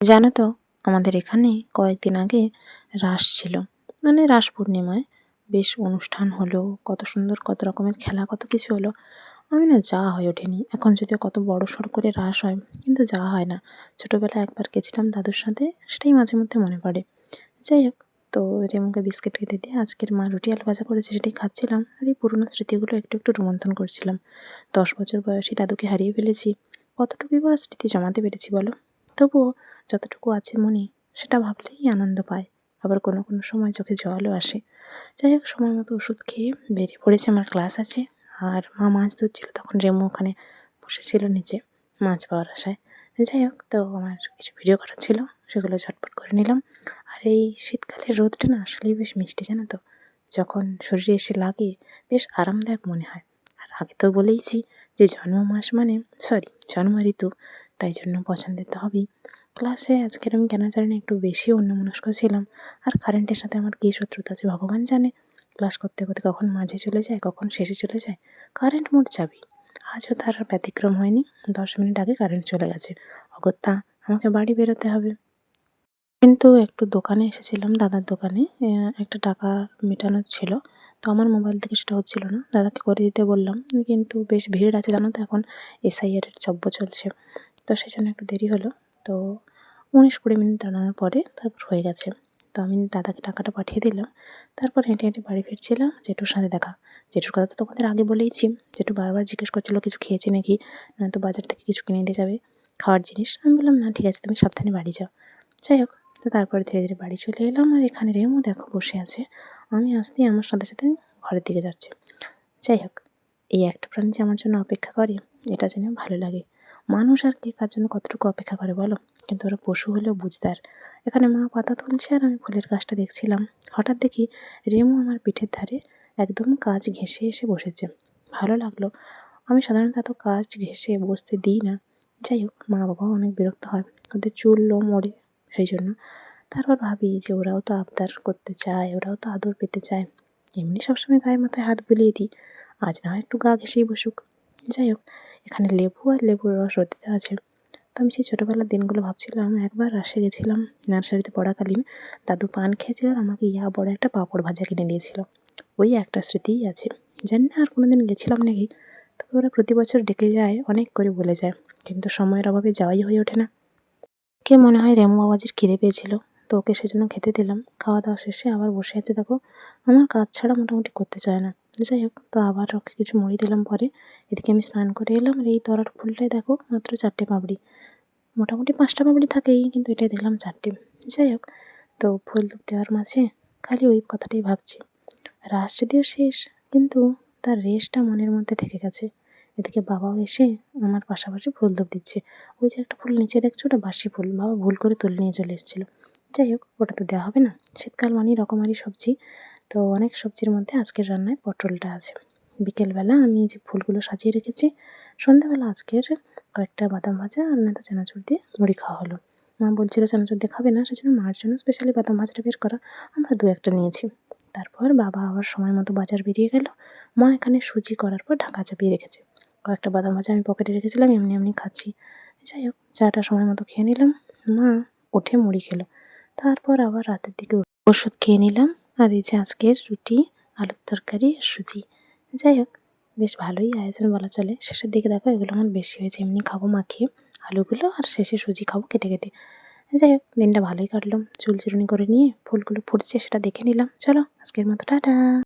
জানো তো, আমাদের এখানে কয়েকদিন আগে রাস ছিল। মানে রাস পূর্ণিমায় বেশ অনুষ্ঠান হলো, কত সুন্দর, কত রকমের খেলা, কত কিছু হলো। আমি না যাওয়া হয়ে ওঠেনি। এখন যদিও কত বড় সড়ো করে রাস হয়, কিন্তু যাওয়া হয় না। ছোটোবেলায় একবার গেছিলাম দাদুর সাথে, সেটাই মাঝে মধ্যে মনে পড়ে। যাই হোক, তো রেমুকে বিস্কিট খেতে দিয়ে আজকের মা রুটি আলু ভাজা করেছে সেটাই খাচ্ছিলাম আর এই পুরোনো স্মৃতিগুলো একটু একটু রোমন্থন করছিলাম। দশ বছর বয়সী দাদুকে হারিয়ে ফেলেছি। কতটুকুই বা স্মৃতি জমাতে পেরেছি বলো? তবুও যতটুকু আছে মনে, সেটা ভাবলেই আনন্দ পায়। আবার কোনো কোনো সময় চোখে জলও আসে। যাই হোক, সময় মতো ওষুধ খেয়ে বেরিয়ে পড়েছে, আমার ক্লাস আছে। আর মা মাছ ধরছিল তখন রেমু ওখানে বসেছিল নিচে মাছ পাওয়ার আশায়। যাই হোক, তো আমার কিছু ভিডিও করার ছিল, সেগুলো ঝটপট করে নিলাম। আর এই শীতকালের রোদটা না আসলেই বেশ মিষ্টি, জানো তো? যখন শরীরে এসে লাগে, বেশ আরামদায়ক মনে হয়। আর আগে তো বলেইছি যে জন্ম মাস মানে সরি জন্ম ঋতু। তাই জন্য পছন্দের তো হবেই। ক্লাসে আজকের আমি কেন জানি না একটু বেশি অন্যমনস্ক ছিলাম। আর কারেন্টের সাথে আমার কী শত্রুতা আছে ভগবান জানে। ক্লাস করতে করতে কখন মাঝে চলে যায়, কখন শেষে চলে যায় কারেন্ট মোট যাবেই আজও তার ব্যতিক্রম হয়নি। দশ মিনিট আগে কারেন্ট চলে গেছে। অগত্যা, আমাকে বাড়ি বেরোতে হবে। কিন্তু একটু দোকানে এসেছিলাম, দাদার দোকানে। একটা টাকা মেটানোর ছিল। তো আমার মোবাইল থেকে সেটা হচ্ছিল না। দাদাকে করে দিতে বললাম। কিন্তু বেশ ভিড় আছে জানো তো এখন। এসআইআর এর চব্য চলছে। তো সেই জন্য একটু দেরি হলো। তো উনিশ কুড়ি মিনিট দাঁড়ানোর পরে তারপর হয়ে গেছে। তো আমি দাদাকে টাকাটা পাঠিয়ে দিলাম। তারপর হেঁটে হেঁটে বাড়ি ফিরছিলাম জেঠুর সাথে দেখা। জেঠুর কথা তো তোমাদের আগে বলেইছি। জেঠু বারবার জিজ্ঞেস করছিল, কিছু খেয়েছি নাকি? নয়তো বাজার থেকে কিছু কিনে দিয়ে যাবে খাওয়ার জিনিস। আমি বললাম, না, ঠিক আছে, তুমি সাবধানে বাড়ি যাও। যাই হোক, তো তারপরে ধীরে ধীরে বাড়ি চলে এলাম আর এখানে রেমও দেখো বসে আছে। আমি আসতেই আমার সাথে সাথে ঘরের দিকে যাচ্ছে। যাই হোক, এই একটা প্রাণী যে আমার জন্য অপেক্ষা করে, এটা জেনে ভালো লাগে। মানুষ আর কে কার জন্য কতটুকু অপেক্ষা করে বলো? কিন্তু ওরা পশু হলেও বুঝদার। এখানে মা পাতা তুলছে আর আমি ফুলের গাছটা দেখছিলাম। হঠাৎ দেখি রেমু আমার পিঠের ধারে একদম কাজ ঘেঁষে এসে বসেছে। ভালো লাগল। আমি সাধারণত এত কাজ ঘেঁষে বসতে দিই না। যাই হোক, মা বাবাও অনেক বিরক্ত হয়। ওদের চুল, লোম ওড়ে সেই জন্য। তারপর ভাবি যে ওরাও তো আবদার করতে চায়, ওরাও তো আদর পেতে চায়। এমনি সবসময় গায়ে মাথায় হাত বুলিয়ে দিই। আজ না একটু গা ঘেঁষেই বসুক। যাই হোক এখানে লেবু আর লেবুর রস অতীতে আছে। তো আমি সেই ছোটোবেলার দিনগুলো ভাবছিলাম, একবার রাশে গেছিলাম নার্সারিতে পড়াকালীন। দাদু পান খেয়েছিল আর আমাকে ইয়া বড় একটা পাঁপড় ভাজা কিনে দিয়েছিল। ওই একটা স্মৃতিই আছে। জানি না আর কোনো দিন গেছিলাম নাকি। তবে ওরা প্রতি বছর ডেকে যায়, অনেক করে বলে যায়। কিন্তু সময়ের অভাবে যাওয়াই হয়ে ওঠে না। কে মনে হয় রেমু বাবাজির খিদে পেয়েছিল। তো ওকে সেজন্য খেতে দিলাম। খাওয়া দাওয়া শেষে আবার বসে আছে দেখো। আমার কাজ ছাড়া মোটামুটি করতে চায় না। যাই হোক, তো আবার ওকে কিছু মুড়ি দিলাম পরে। এদিকে আমি স্নান করে এলাম আর এই তরার ফুলটাই দেখো, মাত্র চারটে পাপড়ি। মোটামুটি পাঁচটা পাপড়ি থাকেই, কিন্তু এটাই দেখলাম চারটে। যাই হোক, তো ফুল ধূপ দেওয়ার মাঝে খালি ওই কথাটাই ভাবছি। রাস যদিও শেষ, কিন্তু তার রেশটা মনের মধ্যে থেকে গেছে। এদিকে বাবাও এসে আমার পাশাপাশি ফুল ধূপ দিচ্ছে। ওই যে একটা ফুল নিচে দেখছ, ওটা বাসি ফুল। বাবা ভুল করে তুলে নিয়ে চলে এসেছিল। যাই হোক, ওটা তো দেওয়া হবে না। শীতকাল মানেই রকমারি সবজি। তো অনেক সবজির মধ্যে আজকের রান্নায় পটলটা আছে। বিকেলবেলা আমি যে ফুলগুলো সাজিয়ে রেখেছি, সন্ধ্যাবেলা আজকের কয়েকটা বাদাম ভাজা আর নয়তো চানাচুর দিয়ে মুড়ি খাওয়া হলো। মা বলছিল চানাচুর দিয়ে খাবে না, সেজন্য মার জন্য স্পেশালি বাদাম ভাজাটা বের করা। আমরা দু একটা নিয়েছি। তারপর বাবা আবার সময় মতো বাজার বেরিয়ে গেল। মা এখানে সুজি করার পর ঢাকা চাপিয়ে রেখেছে। কয়েকটা বাদাম ভাজা আমি পকেটে রেখেছিলাম, এমনি এমনি খাচ্ছি। যাই হোক, চাটা সময় মতো খেয়ে নিলাম। মা উঠে মুড়ি খেলো। তারপর আবার রাতের দিকে ওষুধ খেয়ে নিলাম। আর এই যে আজকের রুটি, আলুর তরকারি সুজি। যাই হোক, বেশ ভালোই আয়োজন বলা চলে। শেষের দিকে দেখো, এগুলো আমার বেশি হয়েছে। এমনি খাব মাখিয়ে আলুগুলো আর শেষে সুজি খাব কেটে কেটে। যাই হোক, দিনটা ভালোই কাটলাম চুল চিরুনি করে নিয়ে ফুলগুলো ফুটছে সেটা দেখে নিলাম। চলো, আজকের মতো টাটা।